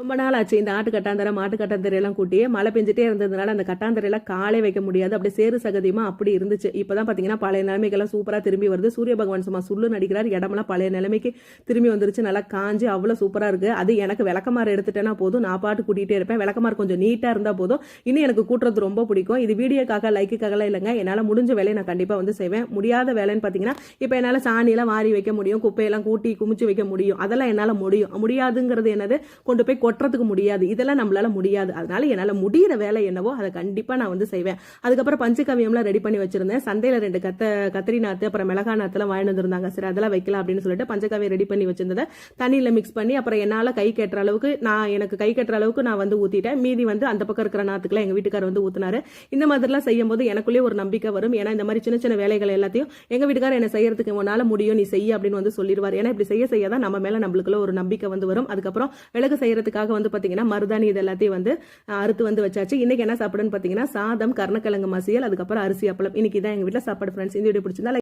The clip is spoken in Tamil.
ரொம்ப நாள் ஆச்சு. இந்த ஆட்டு கட்டாந்தரை மாட்டு கட்டாந்தரையெல்லாம் கூட்டியே மழை பெஞ்சிட்டே இருந்ததுனால அந்த கட்டாந்தரையெல்லாம் காலே வைக்க முடியாது. அப்படியே சேரு சகதியுமா அப்படி இருந்துச்சு. இப்போ தான் பார்த்தீங்கன்னா பழைய நிலைமைக்கெல்லாம் சூப்பராக திரும்பி வருது. சூரிய பகவான் சும்மா சுள்ளு நடிக்கிறார் இடமெல்லாம் பழைய நிலைமைக்கு திரும்பி வந்துருச்சு. நல்லா காஞ்சி அவ்வளோ சூப்பராக இருக்குது அது எனக்கு விளக்கமாறு எடுத்துட்டேன்னா போதும். நான் பாட்டு கூட்டிகிட்டே இருப்பேன். விளக்கமாறு கொஞ்சம் நீட்டாக இருந்தால் போதும். இன்னும் எனக்கு கூட்டுறது ரொம்ப பிடிக்கும். இது வீடியோக்காக லைக்குக்காகலாம் இல்லைங்க. என்னால் முடிஞ்ச வேலையை நான் கண்டிப்பாக வந்து செய்வேன். முடியாத வேலைன்னு பார்த்தீங்கன்னா இப்போ என்னால் சாணியெல்லாம் வாரி வைக்க முடியும். குப்பையெல்லாம் கூட்டி குமிச்சு வைக்க முடியும். அதெல்லாம் என்னால் முடியும். முடியாதுங்கிறது என்னது? கொண்டு போய் கொட்டுறதுக்கு முடியாது. இதெல்லாம் நம்மளால முடியாது. அதனால என்னால் முடியிற வேலை என்னவோ அதை கண்டிப்பாக நான் வந்து செய்வேன். அதுக்கப்புறம் பஞ்சகவியம்லாம் ரெடி பண்ணி வச்சிருந்தேன். சந்தையில் ரெண்டு கத்த கத்திரி நாத்து அப்புறம் மிளகா நாத்துலாம் வாங்கிட்டு வந்திருந்தாங்க. சரி அதெல்லாம் வைக்கலாம் அப்படின்னு சொல்லிட்டு பஞ்சகவியம் ரெடி பண்ணி வச்சிருந்ததை தண்ணியில் மிக்ஸ் பண்ணி அப்புறம் என்னால் கை கட்டுற அளவுக்கு நான் எனக்கு கை கட்டுற அளவுக்கு நான் வந்து ஊற்றிட்டேன் மீதி வந்து அந்த பக்கம் இருக்கிற நாத்துக்குலாம் எங்கள் வீட்டுக்காரர் வந்து ஊற்றினாரு இந்த மாதிரிலாம் செய்யும் போது எனக்குள்ளேயே ஒரு நம்பிக்கை வரும். ஏன்னா இந்த மாதிரி சின்ன சின்ன வேலைகள் எல்லாத்தையும் எங்கள் வீட்டுக்காரர் என்ன செய்யறதுக்கு உன்னால் முடியும் நீ செய்ய அப்படின்னு வந்து சொல்லிடுவார். ஏன்னா இப்படி செய்ய செய்ய தான் நம்ம மேலே நம்மளுக்குள்ள ஒரு நம்பிக்கை வந்து வரும். அதுக்கப்புறம் விளக்கு அதுக்காக வந்து பார்த்தீங்கன்னா மருதாணி இது எல்லாத்தையும் வந்து அறுத்து வந்து வச்சாச்சு. இன்னைக்கு என்ன சாப்பிடுன்னு பார்த்தீங்கன்னா சாதம் கருணக்கிழங்கு மசியல் அதுக்கப்புறம் அரிசி அப்பளம். இன்னைக்கு தான் எங்க வீட்டில் சாப்பாடு ஃப்ரெண்ட்ஸ் இந்த வீடியோ பிடிச்சிருந்தா